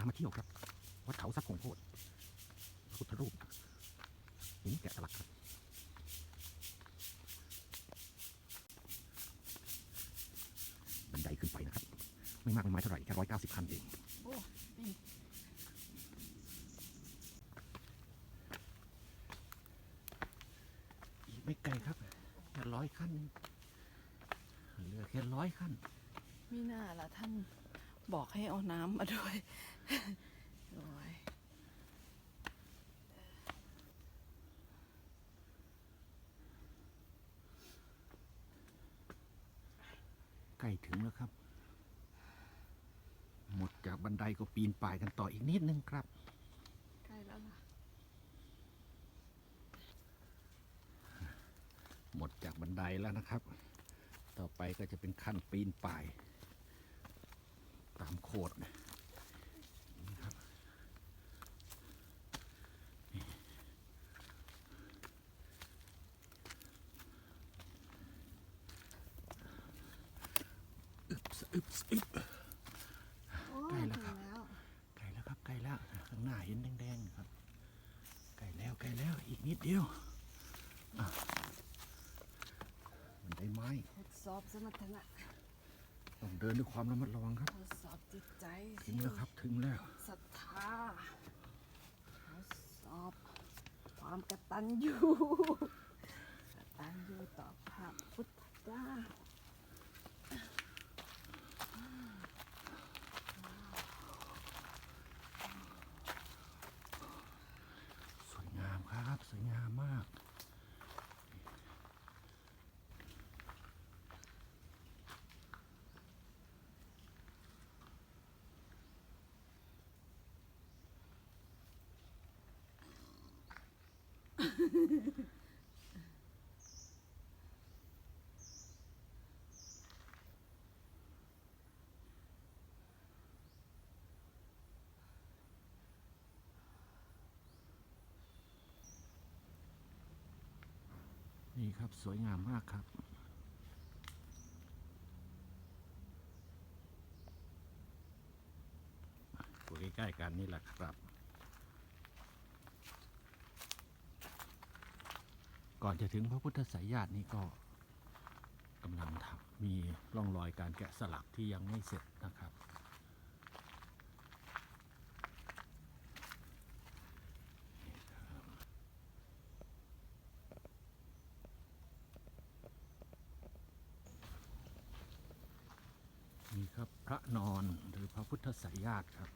ามาเที่ยวครับ วัดเขาสักคงโพธิ์พระพุทธรูปหินแกะสลักครับบันไดขึ้นไปนะครับ ไม่มากไม่น้อยเท่าไหร่แค่ร้อยเก้าสิบขั้นเองโอ้นี่อีกไม่ไกลครับแค่ร้อยขั้นเองเหลือแค่ร้อยขั้น มีหน้าละท่าน บอกให้เอาน้ำมาด้วยโอ้ยใกล้ถึงแล้วครับ หมดจากบันไดก็ปีนป่ายกันต่ออีกนิดนึงครับ ใกล้แล้วล่ะ หมดจากบันไดแล้วนะครับ ต่อไปก็จะเป็นขั้นปีนป่าย ตามโคดนะนี่ครับนี่อึบสะอึบสะอึบโอ้ใกล้แล้วครับถึงแล้วใกล้แล้วครับใกล้แล้วข้างหน้าเห็นแดงๆครับใกล้แล้วใกล้แล้วอีกนิดเดียวอะมันได้ไม้ทดสอบสมรรถนะ ต้องเดินด้วยความระมัดระวังครับ ทดสอบจิตใจถึงแล้วครับถึงแล้ว ศรัทธาทดสอบความกตัญญูกตัญญูต่อพระพุทธเจ้าสวยงามครับ สวยงามมาก นี่ครับ สวยงามมากครับอยู่ใกล้ๆกันนี่แหละครับ ก่อนจะถึงพระพุทธสายญาตินี่ก็กำลังทำมีร่องรอยการแกะสลักที่ยังไม่เสร็จนะครับ นี่ครับพระนอนหรือพระพุทธสายญาติครับ